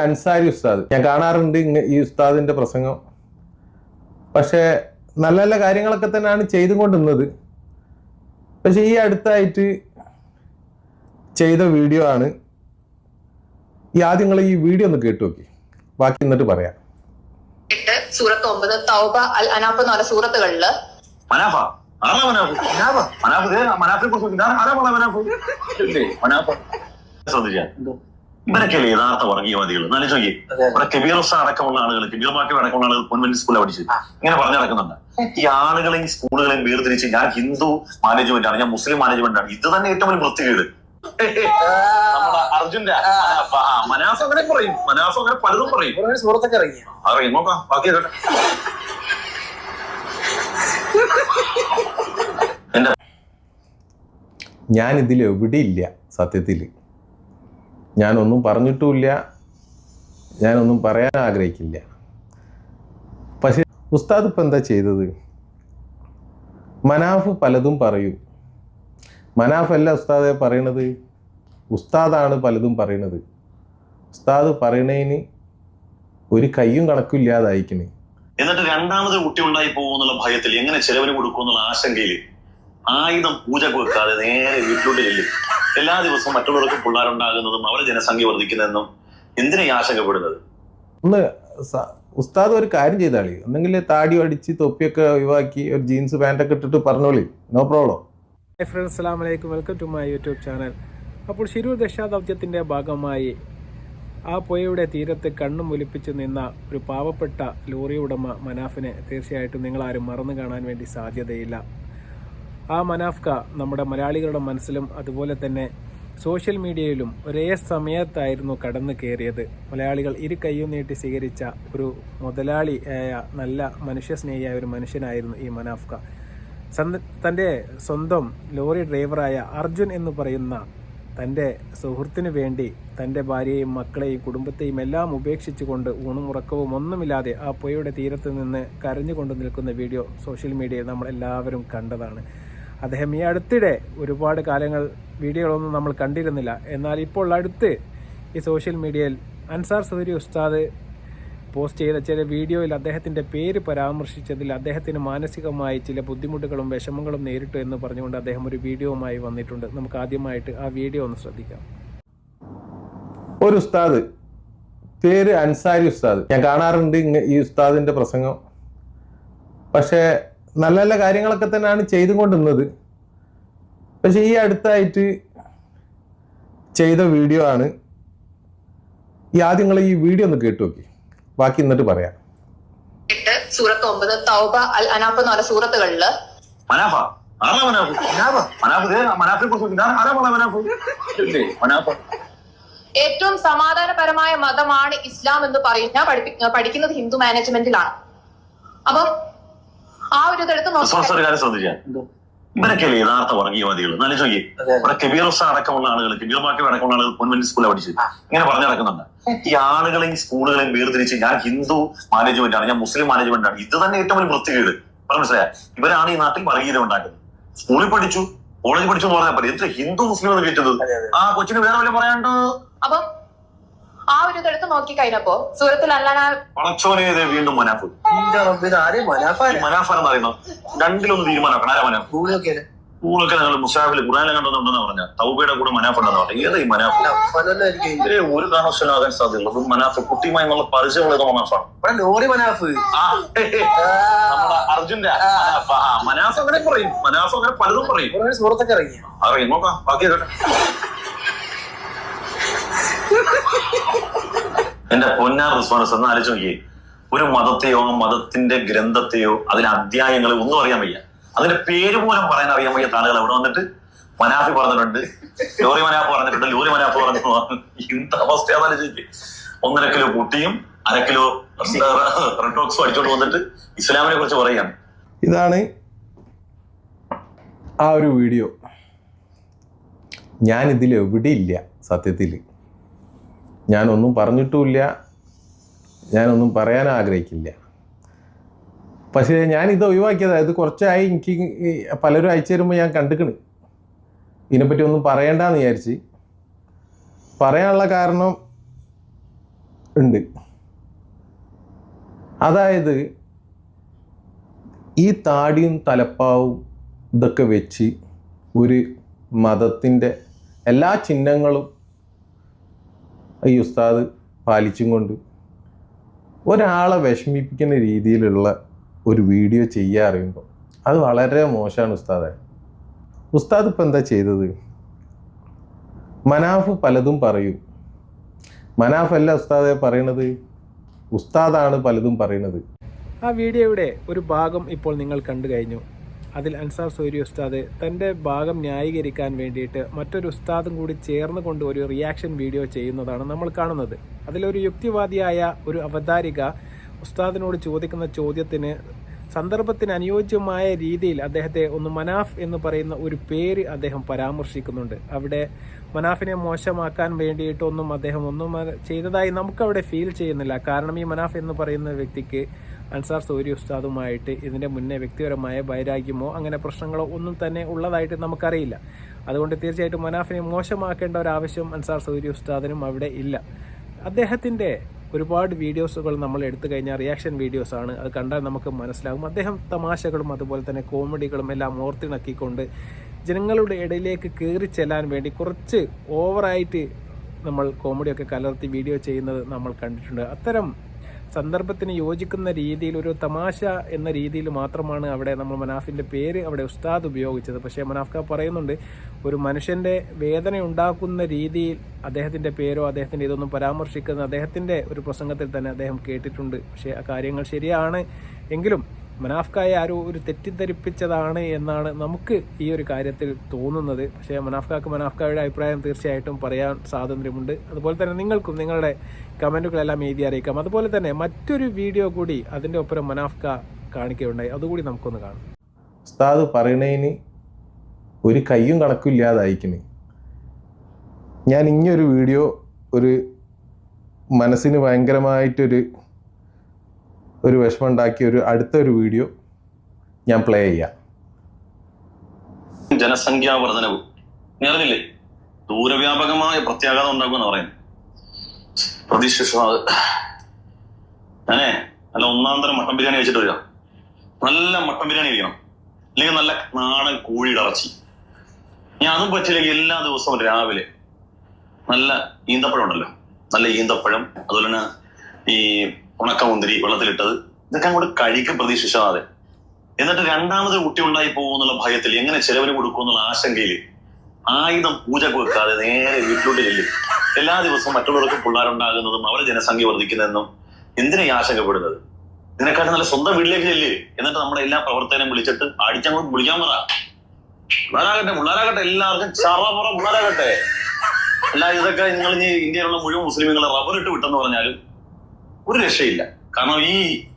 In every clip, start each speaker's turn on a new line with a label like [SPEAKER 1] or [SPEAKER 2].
[SPEAKER 1] അൻസാരി ഉസ്താദ്. ഞാൻ കാണാറുണ്ട് ഈ ഉസ്താദിന്റെ പ്രസംഗം. പക്ഷേ നല്ല നല്ല കാര്യങ്ങളൊക്കെ തന്നെയാണ് ചെയ്തുകൊണ്ടിരുന്നത് പക്ഷെ ഈ അടുത്തായിട്ട് ചെയ്ത വീഡിയോ ആണ്. ഈ ആദ്യം നിങ്ങൾ ഈ വീഡിയോ ഒന്ന് കേട്ടു നോക്കി. ബാക്കി എന്നിട്ട് പറയാം.
[SPEAKER 2] എട്ട് സൂറത്ത് ഒമ്പത്. തൗബ അൽ അനാഫ് എന്ന് പറഞ്ഞ സൂറത്തുകളിൽ.
[SPEAKER 3] മനാഫ. ഇവരൊക്കെയല്ലേ യഥാർത്ഥ വർഗീയവാദികൾ എന്നാലും ചോദിക്കേ. ഇവിടെ കബീർ ഉസ്താ അടക്കമുള്ള ആളുകൾ കബീർ മാക്കി അടക്കമുള്ള ആളുകൾ കോൺവെന്റ് സ്കൂളിൽ പഠിച്ചു. ഇങ്ങനെ പറഞ്ഞു നടക്കുന്നുണ്ട്. ഈ ആളുകളെയും സ്കൂളുകളെയും വേർതിരിച്ച് ഞാൻ ഹിന്ദു മാനേജ്മെന്റ് ആണ് ഞാൻ മുസ്ലിം മാനേജ്മെന്റ് ആണ്. ഇത് തന്നെ ഏറ്റവും വലിയ വൃത്തികേട്. നമ്മുടെ അർജുന്റെ മനാസ് അങ്ങനെ പറയും. മനാസ് അങ്ങനെ പലതും പറയും.
[SPEAKER 4] സുഹൃത്തൊക്കെ
[SPEAKER 3] അറിയും. നോക്കാം. ബാക്കി എന്റെ
[SPEAKER 1] ഞാൻ ഇതിൽ എവിടെയില്ല സത്യത്തിൽ ഞാനൊന്നും പറഞ്ഞിട്ടുമില്ല. ഞാനൊന്നും പറയാൻ ആഗ്രഹിക്കില്ല. പക്ഷെ ഉസ്താദ് ഇപ്പം എന്താ ചെയ്തത്? മനാഫ് പലതും പറയും. മനാഫല്ല ഉസ്താദെ പറയണത്. ഉസ്താദാണ് പലതും പറയണത്. ഉസ്താദ് പറയണതിന് ഒരു കയ്യും കണക്കും ഇല്ലാതായിക്കണ്
[SPEAKER 3] എന്നിട്ട് രണ്ടാമത് കുട്ടി ഉണ്ടായി പോകുന്നുള്ള ഭയത്തിൽ എങ്ങനെ ചെലവിന് കൊടുക്കും എന്നുള്ള ആശങ്കയിൽ ആയുധം പൂജക്ക് വെക്കാതെ നേരെ വീട്ടിലോട്ട് ചെല്ലും. എല്ലാ ദിവസവും മറ്റുള്ളവർക്ക് പിള്ളേരുണ്ടാകുന്നതും അവരുടെ ജനസംഖ്യ വർദ്ധിക്കുന്നതെന്നും എന്തിനാ ഈ ആശങ്കപ്പെടുന്നത്?
[SPEAKER 1] ഒന്ന് ഉസ്താദ് ഒരു കാര്യം ചെയ്താളി. ഒന്നെങ്കിൽ താടി അടിച്ച് തൊപ്പിയൊക്കെ ഒഴിവാക്കി ഒരു ജീൻസ് പാന്റൊക്കെ ഇട്ടിട്ട് പറഞ്ഞോളി. No problem.
[SPEAKER 5] ഹായ് ഫ്രണ്ട്സ് അസ്സാം വലൈക്കും welcome to my YouTube channel അപ്പോൾ ശിരൂർ ദശാദൗത്യത്തിന്റെ ഭാഗമായി ആ പുഴയുടെ തീരത്ത് കണ്ണും ഒലിപ്പിച്ച് നിന്ന ഒരു പാവപ്പെട്ട ലോറി ഉടമ മനാഫിനെ തീർച്ചയായിട്ടും നിങ്ങളാരും മറന്നു കാണാൻ വേണ്ടി സാധ്യതയില്ല. ആ മനാഫ്ക നമ്മുടെ മലയാളികളുടെ മനസ്സിലും അതുപോലെ തന്നെ സോഷ്യൽ മീഡിയയിലും ഒരേ സമയത്തായിരുന്നു കടന്നു കയറിയത്. മലയാളികൾ ഇരു കൈയും നീട്ടി സ്വീകരിച്ച ഒരു മുതലാളി ആയ നല്ല മനുഷ്യസ്നേഹിയായ ഒരു മനുഷ്യനായിരുന്നു ഈ മനാഫ്ക. തന്റെ സ്വന്തം ലോറി ഡ്രൈവറായ അർജുൻ എന്ന് പറയുന്ന തന്റെ സുഹൃത്തിനു വേണ്ടി തന്റെ ഭാര്യയെയും മക്കളെയും കുടുംബത്തെയും എല്ലാം ഉപേക്ഷിച്ചുകൊണ്ട് ഊണും ഉറക്കവും ഒന്നുമില്ലാതെ ആ പുഴയുടെ തീരത്ത് നിന്ന് കരഞ്ഞുകൊണ്ട് നിൽക്കുന്ന വീഡിയോ സോഷ്യൽ മീഡിയയിൽ നമ്മൾ എല്ലാവരും കണ്ടതാണ്. അദ്ദേഹം ഈ അടുത്തിടെ ഒരുപാട് കാലങ്ങൾ വീഡിയോകളൊന്നും നമ്മൾ കണ്ടിരുന്നില്ല. എന്നാൽ ഇപ്പോൾ അടുത്ത് ഈ സോഷ്യൽ മീഡിയയിൽ അൻസാർ സദരി ഉസ്താദ് പോസ്റ്റ് ചെയ്ത ചില വീഡിയോയിൽ അദ്ദേഹത്തിന്റെ പേര് പരാമർശിച്ചതിൽ അദ്ദേഹത്തിന് മാനസികമായി ചില ബുദ്ധിമുട്ടുകളും വിഷമങ്ങളും നേരിട്ടു എന്ന് പറഞ്ഞുകൊണ്ട് അദ്ദേഹം ഒരു വീഡിയോവുമായി വന്നിട്ടുണ്ട്. നമുക്ക് ആദ്യമായിട്ട് ആ വീഡിയോ ഒന്ന് ശ്രദ്ധിക്കാം.
[SPEAKER 1] ഒരു ഉസ്താദ്. പേര് അൻസാരി ഉസ്താദ്. ഞാൻ കാണാറുണ്ട് ഈ ഉസ്താദിന്റെ പ്രസംഗം. പക്ഷേ നല്ല നല്ല കാര്യങ്ങളൊക്കെ തന്നെയാണ് ചെയ്തുകൊണ്ടിരുന്നത്. പക്ഷെ ഈ അടുത്തായിട്ട് ചെയ്ത വീഡിയോ ആണ്. ഈ ആദ്യം നിങ്ങൾ ഈ വീഡിയോ ഒന്ന് കേട്ടു നോക്കി. ബാക്കി എന്നിട്ട് പറയാം.
[SPEAKER 2] എട്ട് സൂറത്ത് ഒമ്പത് തൗബ അൽ അനാഫ് എന്ന് പറഞ്ഞ സൂറത്തുകളിൽ.
[SPEAKER 3] മനാഫ. ആരാ മനാഫ്? മനാഫ്. ദേ, മനാഫിനെ കുറിച്ച് ഞാൻ ആരാ മോളെ മനാഫ്? ഇല്ലേ, മനാഫ്.
[SPEAKER 2] ഏറ്റവും സമാധാനപരമായ മതമാണ് ഇസ്ലാം എന്ന് പറയുന്ന പഠിക്കുന്നത് ഹിന്ദു മാനേജ്മെന്റിലാണ്. അപ്പം നോക്കി.
[SPEAKER 3] കാര്യം ഇവരൊക്കെയല്ലേ യഥാർത്ഥ വർഗീയവാദികൾ എന്നാലും ചോദിക്കേ. ഇവിടെ കബീർ ഉസ്താ അടക്കമുള്ള ആളുകൾ കബീർ മാക്കി അടക്കമുള്ള ആളുകൾ പൊൻവൻ സ്കൂളിൽ പഠിച്ചു. ഇങ്ങനെ പറഞ്ഞു നടക്കുന്നുണ്ട്. ഈ ആളുകളെയും സ്കൂളുകളെയും വേർതിരിച്ച് ഞാൻ ഹിന്ദു മാനേജ്മെന്റ് ആണ് ഞാൻ മുസ്ലിം മാനേജ്മെന്റ് ആണ്. ഇത് തന്നെ ഏറ്റവും വലിയ വൃത്തികേട്. പറഞ്ഞു മനസ്സിലായ? ഇവരാണ് ഈ നാട്ടിൽ വർഗീയത ഉണ്ടാക്കുന്നത്. സ്കൂളിൽ പഠിച്ചു കോളേജ് പഠിച്ചു എന്ന് പറഞ്ഞാൽ എന്ത് ഹിന്ദു മുസ്ലിം എന്ന് കേട്ടത്. ആ കൊച്ചിന് വേറെ വല്ല പറയാണ്ട്
[SPEAKER 2] അപ്പം ആ ഒരു ഇതെടുത്ത് നോക്കി കഴിഞ്ഞപ്പോ സൂറത്തിൽ അല്ലാന
[SPEAKER 3] വീണ്ടും മനാഫ്. ഈ എന്ന് പറയുന്നത് രണ്ടിലൊന്ന് തീരുമാനമാക്കണം. ആരാ മനാഫ്?
[SPEAKER 4] ഭൂമിയൊക്കെ
[SPEAKER 3] സ്കൂളൊക്കെ ഞങ്ങൾ മുസാഫിൽ ഖുറാനിലെ കണ്ടെന്നുണ്ടെന്ന് പറഞ്ഞ തൗബയുടെ കൂടെ മനാഫ് ഉണ്ടെന്ന് പറഞ്ഞു ഏതാ ഈ മനാഫ്? ഇവരെ ഒരു സാധ്യതയുള്ളൂ മനാഫ് കുട്ടിയുമായി മനാഫാണ്.
[SPEAKER 4] ലോറി മനാഫ്.
[SPEAKER 3] നമ്മുടെ അർജുന്റെ മനാഫ്. ആ, മനാഫ് അങ്ങനെ പറയും. മനാഫ് അങ്ങനെ പലതും പറയും. അറിയും നോക്കാം. ബാക്കി കേട്ടെ. എന്റെ പൊന്നാർ റിസ്പോൺസ് എന്ന് ആലോചിച്ച് നോക്കിയേ. ഒരു മതത്തെയോ ആ മതത്തിന്റെ ഗ്രന്ഥത്തെയോ അതിലെ അധ്യായങ്ങളെ ഒന്നും അറിയാൻ വയ്യ. അതിന്റെ പേര് പോലും പറയാൻ അറിയാൻ വയ്യ താളുകൾ അവിടെ വന്നിട്ട് മനാഫി പറഞ്ഞിട്ടുണ്ട്. ലോറി മനാഫ് പറഞ്ഞിട്ടുണ്ട് ലോറി മനാഫ് പറഞ്ഞിട്ടുണ്ട്. എന്ത് അവസ്ഥ ആലോചിച്ച് ഒന്നര കിലോ കുട്ടിയും അര കിലോ റെഡോക്സും അടിച്ചോണ്ട് വന്നിട്ട് ഇസ്ലാമിനെ കുറിച്ച് പറയുകയാണ്.
[SPEAKER 1] ഇതാണ് ആ ഒരു വീഡിയോ. ഞാൻ ഇതിൽ എവിടെയില്ല സത്യത്തിൽ. ഞാനൊന്നും പറഞ്ഞിട്ടുമില്ല. ഞാനൊന്നും പറയാൻ ആഗ്രഹിക്കില്ല. പക്ഷേ ഞാനിത് ഒഴിവാക്കിയത്. അതായത് കുറച്ചായി എനിക്ക് പലരും അയച്ചു തരുമ്പോൾ ഞാൻ കണ്ടിക്കണ്. ഇതിനെപ്പറ്റി ഒന്നും പറയണ്ടെന്ന് വിചാരിച്ച്. പറയാനുള്ള കാരണം ഉണ്ട്. അതായത് ഈ താടിയും തലപ്പാവും ഇതൊക്കെ വെച്ച് ഒരു മതത്തിന്റെ എല്ലാ ചിഹ്നങ്ങളും ഈ ഉസ്താദ് പാലിച്ചും കൊണ്ട് ഒരാളെ വിഷമിപ്പിക്കുന്ന രീതിയിലുള്ള ഒരു വീഡിയോ ചെയ്യുക അറിയുമ്പോൾ അത് വളരെ മോശമാണ് ഉസ്താദെ. ഉസ്താദ് ഇപ്പം എന്താ ചെയ്തത്? മനാഫ് പലതും പറയും. മനാഫ് അല്ല ഉസ്താദെ പറയണത്? ഉസ്താദാണ് പലതും പറയണത്.
[SPEAKER 5] ആ വീഡിയോയുടെ ഒരു ഭാഗം ഇപ്പോൾ നിങ്ങൾ കണ്ടു കഴിഞ്ഞു. അതിൽ അൻസാർ സൂരി ഉസ്താദ് തന്റെ ഭാഗം ന്യായീകരിക്കാൻ വേണ്ടിയിട്ട് മറ്റൊരു ഉസ്താദും കൂടി ചേർന്ന് കൊണ്ട് ഒരു റിയാക്ഷൻ വീഡിയോ ചെയ്യുന്നതാണ് നമ്മൾ കാണുന്നത്. അതിലൊരു യുക്തിവാദിയായ ഒരു അവതാരിക ഉസ്താദിനോട് ചോദിക്കുന്ന ചോദ്യത്തിന് സന്ദർഭത്തിന് അനുയോജ്യമായ രീതിയിൽ അദ്ദേഹത്തെ ഒന്ന് മനാഫ് എന്ന് പറയുന്ന ഒരു പേര് അദ്ദേഹം പരാമർശിക്കുന്നുണ്ട്. അവിടെ മനാഫിനെ മോശമാക്കാൻ വേണ്ടിയിട്ടൊന്നും അദ്ദേഹം ഒന്നും ചെയ്തതായി നമുക്കവിടെ ഫീൽ ചെയ്യുന്നില്ല. കാരണം ഈ മനാഫ് എന്ന് പറയുന്ന വ്യക്തിക്ക് അൻസാർ സൗരി ഉസ്താദുമായിട്ട് ഇതിന്റെ മുന്നേ വ്യക്തിപരമായ വൈരാഗ്യമോ അങ്ങനെ പ്രശ്നങ്ങളോ ഒന്നും തന്നെ ഉള്ളതായിട്ട് നമുക്കറിയില്ല. അതുകൊണ്ട് തീർച്ചയായിട്ടും മനാഫിനെ മോശമാക്കേണ്ട ഒരു ആവശ്യം അൻസാർ സൗരി ഉസ്താദിനും അവിടെ ഇല്ല. അദ്ദേഹത്തിന്റെ ഒരുപാട് വീഡിയോസുകൾ നമ്മൾ എടുത്തു കഴിഞ്ഞാൽ റിയാക്ഷൻ വീഡിയോസ് ആണ്. അത് കണ്ടാൽ നമുക്ക് മനസ്സിലാകും. അദ്ദേഹം തമാശകളും അതുപോലെ തന്നെ കോമഡികളും എല്ലാം ഓർത്തിണക്കിക്കൊണ്ട് ജനങ്ങളുടെ ഇടയിലേക്ക് കയറി ചെല്ലാൻ വേണ്ടി കുറച്ച് ഓവറായിട്ട് നമ്മൾ കോമഡിയൊക്കെ കലർത്തി വീഡിയോ ചെയ്യുന്നത് നമ്മൾ കണ്ടിട്ടുണ്ട്. അത്തരം സന്ദർഭത്തിന് യോജിക്കുന്ന രീതിയിൽ ഒരു തമാശ എന്ന രീതിയിൽ മാത്രമാണ് അവിടെ നമ്മൾ മനാഫിന്റെ പേര് അവിടെ ഉസ്താദ് ഉപയോഗിച്ചത്. പക്ഷേ മനാഫ്ക പറയുന്നുണ്ട് ഒരു മനുഷ്യന്റെ വേദന ഉണ്ടാക്കുന്ന രീതിയിൽ അദ്ദേഹത്തിന്റെ പേരോ അദ്ദേഹത്തിന്റെ ഇതൊന്നും പരാമർശിക്കുന്ന അദ്ദേഹത്തിന്റെ ഒരു പ്രസംഗത്തിൽ തന്നെ അദ്ദേഹം കേട്ടിട്ടുണ്ട്. പക്ഷേ ആ കാര്യങ്ങൾ ശരിയാണ് എങ്കിലും മനാഫ്കായെ ആരോ ഒരു തെറ്റിദ്ധരിപ്പിച്ചതാണ് എന്നാണ് നമുക്ക് ഈ ഒരു കാര്യത്തിൽ തോന്നുന്നത്. പക്ഷേ മനാഫ്കാക്ക് മനാഫ്കായുടെ അഭിപ്രായം തീർച്ചയായിട്ടും പറയാൻ സ്വാതന്ത്ര്യമുണ്ട്. അതുപോലെ തന്നെ നിങ്ങൾക്കും നിങ്ങളുടെ കമന്റുകളെല്ലാം എഴുതി അറിയിക്കാം. അതുപോലെ തന്നെ മറ്റൊരു വീഡിയോ കൂടി അതിന്റെ ഒപ്പം മനാഫ്ക കാണിക്കുകയുണ്ടായി. അതുകൂടി നമുക്കൊന്ന് കാണാം.
[SPEAKER 1] ഉസ്താദ് പറയണതിന് ഒരു കയ്യും കണക്കും ഞാൻ ഇങ്ങനൊരു വീഡിയോ ഒരു മനസ്സിന് ഭയങ്കരമായിട്ടൊരു ഒരു വിഷമം ഉണ്ടാക്കിയ ഒരു അടുത്തൊരു വീഡിയോ ഞാൻ പ്ലേ ചെയ്യാം.
[SPEAKER 3] ജനസംഖ്യാ വർധനവ് നേർന്നില്ലേ ദൂരവ്യാപകമായ പ്രത്യാഘാതം ഉണ്ടാക്കുമെന്ന് പറയുന്നു പ്രതീക്ഷിച്ചു ഞാനേ നല്ല ഒന്നാം തരം മട്ടൻ ബിരിയാണി വെച്ചിട്ട് വരിക. നല്ല മട്ടൻ ബിരിയാണി കഴിക്കണം. അല്ലെങ്കിൽ നല്ല നാടൻ കോഴിയുടെ ഇറച്ചി. ഞാൻ അതും പറ്റില്ലെങ്കിൽ എല്ലാ ദിവസവും രാവിലെ നല്ല ഈന്തപ്പഴം ഉണ്ടല്ലോ. നല്ല ഈന്തപ്പഴം അതുപോലെ തന്നെ ഈ ഉണക്കമുന്തിരി വെള്ളത്തിലിട്ടത് ഇതൊക്കെ അങ്ങോട്ട് കഴിക്കും പ്രതീക്ഷിച്ചാതെ എന്നിട്ട് രണ്ടാമത് കുട്ടി ഉണ്ടായി പോകുന്നുള്ള ഭയത്തിൽ എങ്ങനെ ചെലവിന് കൊടുക്കുമെന്നുള്ള ആശങ്കയിൽ ആയുധം പൂജക്ക് വെക്കാതെ നേരെ വീട്ടിലോട്ട് ചെല്ലും. എല്ലാ ദിവസവും മറ്റുള്ളവർക്ക് പിള്ളേരുണ്ടാകുന്നതും അവരെ ജനസംഖ്യ വർദ്ധിക്കുന്നതെന്നും എന്തിനാ ഈ ആശങ്കപ്പെടുന്നത്? ഇതിനെക്കാട്ടും നല്ല സ്വന്തം വീട്ടിലേക്ക് ചെല്ല്. എന്നിട്ട് നമ്മുടെ എല്ലാ പ്രവർത്തനം വിളിച്ചിട്ട് അടിച്ചങ്ങോട്ട് വിളിക്കാൻ പറ. പിള്ളേരാകട്ടെ പിള്ളേരാകട്ടെ എല്ലാവർക്കും ചറപറ പിള്ളേരാകട്ടെ. അല്ല ഇതൊക്കെ നിങ്ങൾ ഇനി ഇന്ത്യയിലുള്ള മുഴുവൻ മുസ്ലിമുകളെ റബ്ബറിട്ട് വിട്ടെന്ന് പറഞ്ഞാലും ഒരു രക്ഷയില്ല. കാരണം ഈ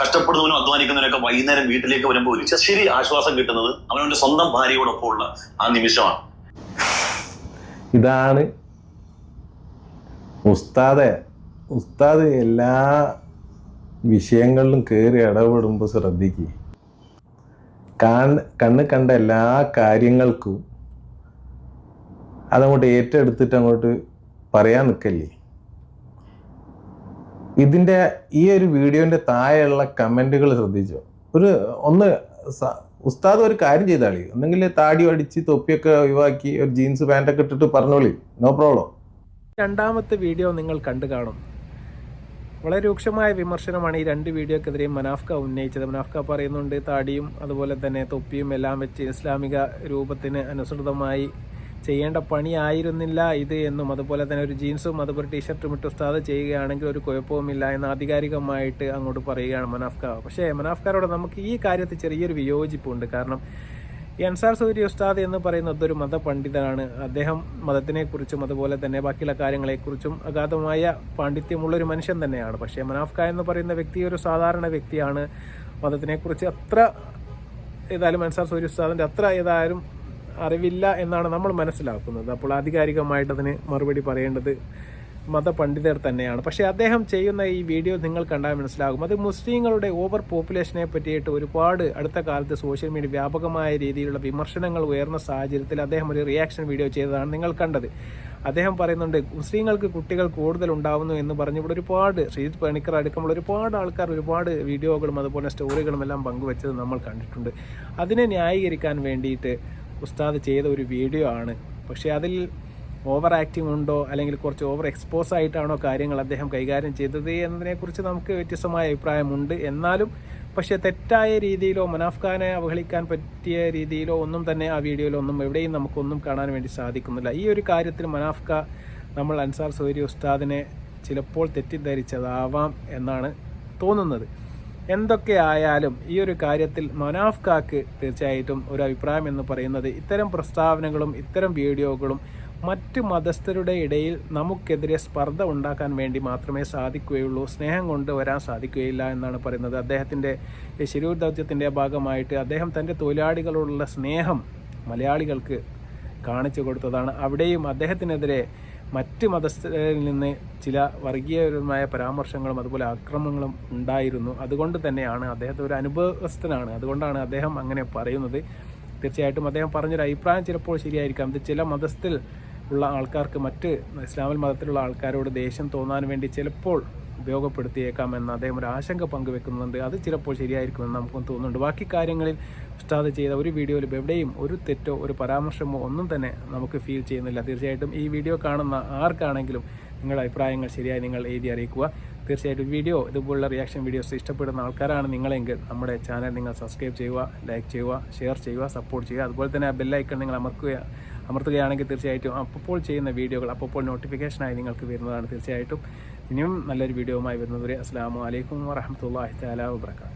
[SPEAKER 3] കഷ്ടപ്പെടുന്നവനും അധ്വാനിക്കുന്നവനൊക്കെ വൈകുന്നേരം വീട്ടിലേക്ക് വരുമ്പോൾ ഒരു ശരി ആശ്വാസം കിട്ടുന്നത് അവനവന്റെ സ്വന്തം ഭാര്യയോടൊപ്പം ഉള്ള ആ നിമിഷമാണ്.
[SPEAKER 1] ഇതാണ് ഉസ്താദ്. ഉസ്താദ് എല്ലാ വിഷയങ്ങളിലും കയറി ഇടപെടുമ്പോൾ ശ്രദ്ധിക്കുക കാണ് കണ്ണ് കണ്ട എല്ലാ കാര്യങ്ങൾക്കും അതങ്ങോട്ട് ഏറ്റെടുത്തിട്ട് അങ്ങോട്ട് പറയാൻ നിൽക്കല്ലേ ഇതിന്റെ ഈ ഒരു വീഡിയോന്റെ താഴെയുള്ള കമന്റുകൾ ശ്രദ്ധിച്ചോ? ഒരു ഒന്ന് ഉസ്താദ് ഒരു കാര്യം ചെയ്താളി. ഒന്നെങ്കിൽ താടി അടിച്ച് തൊപ്പിയൊക്കെ ഒഴിവാക്കി ഒരു ജീൻസ് പാന്റൊക്കെ ഇട്ടിട്ട് പറഞ്ഞോളി. No problem.
[SPEAKER 5] രണ്ടാമത്തെ വീഡിയോ നിങ്ങൾ കണ്ടു കാണും. വളരെ രൂക്ഷമായ വിമർശനമാണ് ഈ രണ്ട് വീഡിയോക്കെതിരെയും മനാഫ്ക ഉന്നയിച്ചത്. മനാഫ്ക പറയുന്നുണ്ട് താടിയും അതുപോലെ തന്നെ തൊപ്പിയും എല്ലാം വെച്ച് ഇസ്ലാമിക രൂപത്തിന് അനുസൃതമായി ചെയ്യേണ്ട പണിയായിരുന്നില്ല ഇത് എന്നും. അതുപോലെ തന്നെ ഒരു ജീൻസും അതുപോലെ ടീഷർട്ടും ഇട്ട് ഉസ്താദ് ചെയ്യുകയാണെങ്കിൽ ഒരു കുഴപ്പവുമില്ല എന്ന് ആധികാരികമായിട്ട് അങ്ങോട്ട് പറയുകയാണ് മനാഫ്ക പക്ഷേ മനാഫ്കാരോട് നമുക്ക് ഈ കാര്യത്തിൽ ചെറിയൊരു വിയോജിപ്പുണ്ട്. കാരണം അൻസാർ സൂരി ഉസ്താദ് എന്ന് പറയുന്നത് ഒരു മതപണ്ഡിതനാണ്. അദ്ദേഹം മതത്തിനെക്കുറിച്ചും അതുപോലെ തന്നെ ബാക്കിയുള്ള കാര്യങ്ങളെക്കുറിച്ചും അഗാധമായ പാണ്ഡിത്യമുള്ള ഒരു മനുഷ്യൻ തന്നെയാണ്. പക്ഷേ മനാഫ്ക എന്ന് പറയുന്ന വ്യക്തി ഒരു സാധാരണ വ്യക്തിയാണ്. മതത്തിനെക്കുറിച്ച് അത്ര ഏതായാലും അൻസാർ സൂരി ഉസ്താദിന്റെ അത്ര ഏതായാലും അറിവില്ല എന്നാണ് നമ്മൾ മനസ്സിലാക്കുന്നത്. അപ്പോൾ ആധികാരികമായിട്ട് അതിന് മറുപടി പറയേണ്ടത് മതപണ്ഡിതർ തന്നെയാണ്. പക്ഷേ അദ്ദേഹം ചെയ്യുന്ന ഈ വീഡിയോ നിങ്ങൾ കണ്ടാൽ മനസ്സിലാകും. അത് മുസ്ലിങ്ങളുടെ ഓവർ പോപ്പുലേഷനെ പറ്റിയിട്ട് ഒരുപാട് അടുത്ത കാലത്ത് സോഷ്യൽ മീഡിയ വ്യാപകമായ രീതിയിലുള്ള വിമർശനങ്ങൾ ഉയർന്ന സാഹചര്യത്തിൽ അദ്ദേഹം ഒരു റിയാക്ഷൻ വീഡിയോ ചെയ്തതാണ് നിങ്ങൾ കണ്ടത്. അദ്ദേഹം പറയുന്നുണ്ട് മുസ്ലിങ്ങൾക്ക് കുട്ടികൾ കൂടുതൽ ഉണ്ടാവുന്നു എന്ന് പറഞ്ഞ് ഇവിടെ ഒരുപാട് ശ്രീജിത് പണിക്കർ അടുക്കുമ്പോൾ ഒരുപാട് ആൾക്കാർ ഒരുപാട് വീഡിയോകളും അതുപോലെ സ്റ്റോറികളും എല്ലാം പങ്കുവെച്ചത് നമ്മൾ കണ്ടിട്ടുണ്ട്. അതിനെ ന്യായീകരിക്കാൻ വേണ്ടിയിട്ട് ഉസ്താദ് ചെയ്ത ഒരു വീഡിയോ ആണ്. പക്ഷേ അതിൽ ഓവർ ആക്റ്റിംഗ് ഉണ്ടോ അല്ലെങ്കിൽ കുറച്ച് ഓവർ എക്സ്പോസ് ആയിട്ടാണോ കാര്യങ്ങൾ അദ്ദേഹം കൈകാര്യം ചെയ്തത് എന്നതിനെക്കുറിച്ച് നമുക്ക് വ്യത്യസ്തമായ അഭിപ്രായമുണ്ട്. എന്നാലും പക്ഷേ തെറ്റായ രീതിയിലോ മുനാഫ്ഖാനെ അവഹേളിക്കാൻ പറ്റിയ രീതിയിലോ ഒന്നും തന്നെ ആ വീഡിയോയിലോ ഒന്നും എവിടെയും നമുക്കൊന്നും കാണാൻ വേണ്ടി സാധിക്കുന്നില്ല. ഈ ഒരു കാര്യത്തിൽ മനാഫ് നമ്മൾ അൻസാർ സൗരി ഉസ്താദിനെ ചിലപ്പോൾ തെറ്റിദ്ധരിച്ചതാവാം എന്നാണ് തോന്നുന്നത്. എന്തൊക്കെ ആയാലും ഈ ഒരു കാര്യത്തിൽ മനാഫ് കാക്ക് തീർച്ചയായിട്ടും ഒരു അഭിപ്രായം എന്ന് പറയുന്നത് ഇത്തരം പ്രസ്താവനകളും ഇത്തരം വീഡിയോകളും മറ്റ് മതസ്ഥരുടെ ഇടയിൽ നമുക്കെതിരെ സ്പർദ്ധ ഉണ്ടാക്കാൻ വേണ്ടി മാത്രമേ സാധിക്കുകയുള്ളൂ. സ്നേഹം കൊണ്ട് വരാൻ സാധിക്കുകയില്ല എന്നാണ് പറയുന്നത്. അദ്ദേഹത്തിന്റെ ശിരൂർ ദൗത്യത്തിന്റെ ഭാഗമായിട്ട് അദ്ദേഹം തന്റെ തൊഴിലാളികളോടുള്ള സ്നേഹം മലയാളികൾക്ക് കാണിച്ചു കൊടുത്തതാണ്. അവിടെയും അദ്ദേഹത്തിനെതിരെ മറ്റ് മതസ്ഥരിൽ നിന്ന് ചില വർഗീയപരമായ പരാമർശങ്ങളും അതുപോലെ ആക്രമണങ്ങളും ഉണ്ടായിരുന്നു. അതുകൊണ്ട് തന്നെയാണ് അദ്ദേഹത്തെ ഒരു അനുഭവസ്ഥനാണ്. അതുകൊണ്ടാണ് അദ്ദേഹം അങ്ങനെ പറയുന്നത്. തീർച്ചയായിട്ടും അദ്ദേഹം പറഞ്ഞൊരു അഭിപ്രായം ചിലപ്പോൾ ശരിയായിരിക്കാം. ഇത് ചില മതസ്ഥിൽ ഉള്ള ആൾക്കാർക്ക് മറ്റ് ഇസ്ലാമിൽ മതത്തിലുള്ള ആൾക്കാരോട് ദേഷ്യം തോന്നാൻ വേണ്ടി ചിലപ്പോൾ ഉപയോഗപ്പെടുത്തിയേക്കാം എന്ന് അദ്ദേഹം ഒരു ആശങ്ക പങ്കുവെക്കുന്നുണ്ട്. അത് ചിലപ്പോൾ ശരിയായിരിക്കുമെന്ന് നമുക്കും തോന്നുന്നുണ്ട്. ബാക്കി കാര്യങ്ങളിൽ ഉസ്താദ് ചെയ്ത ഒരു വീഡിയോയിൽ എവിടെയും ഒരു തെറ്റോ ഒരു പരാമർശമോ ഒന്നും തന്നെ നമുക്ക് ഫീൽ ചെയ്യുന്നില്ല. തീർച്ചയായിട്ടും ഈ വീഡിയോ കാണുന്ന ആർക്കാണെങ്കിലും നിങ്ങളുടെ അഭിപ്രായങ്ങൾ ശരിയായി നിങ്ങൾ എഴുതി അറിയിക്കുക. തീർച്ചയായിട്ടും വീഡിയോ ഇതുപോലുള്ള റിയാക്ഷൻ വീഡിയോസ് ഇഷ്ടപ്പെടുന്ന ആൾക്കാരാണ് നിങ്ങളെങ്കിൽ നമ്മുടെ ചാനൽ നിങ്ങൾ സബ്സ്ക്രൈബ് ചെയ്യുക ലൈക്ക് ചെയ്യുക ഷെയർ ചെയ്യുക സപ്പോർട്ട് ചെയ്യുക. അതുപോലെ തന്നെ ആ ബെല്ലൈക്കൺ നിങ്ങൾ അമർക്കുക അമർത്തുകയാണെങ്കിൽ തീർച്ചയായിട്ടും അപ്പോൾ ചെയ്യുന്ന വീഡിയോകൾ അപ്പോൾ നോട്ടിഫിക്കേഷനായി നിങ്ങൾക്ക് വരുന്നതാണ് തീർച്ചയായിട്ടും. ഇനിയും നല്ലൊരു വീഡിയോയുമായി വരുന്നതുവരെ അസ്സാം വലൈക്കും വാഹമത്തല്ലാഹി താല വാബർക്കാത്തു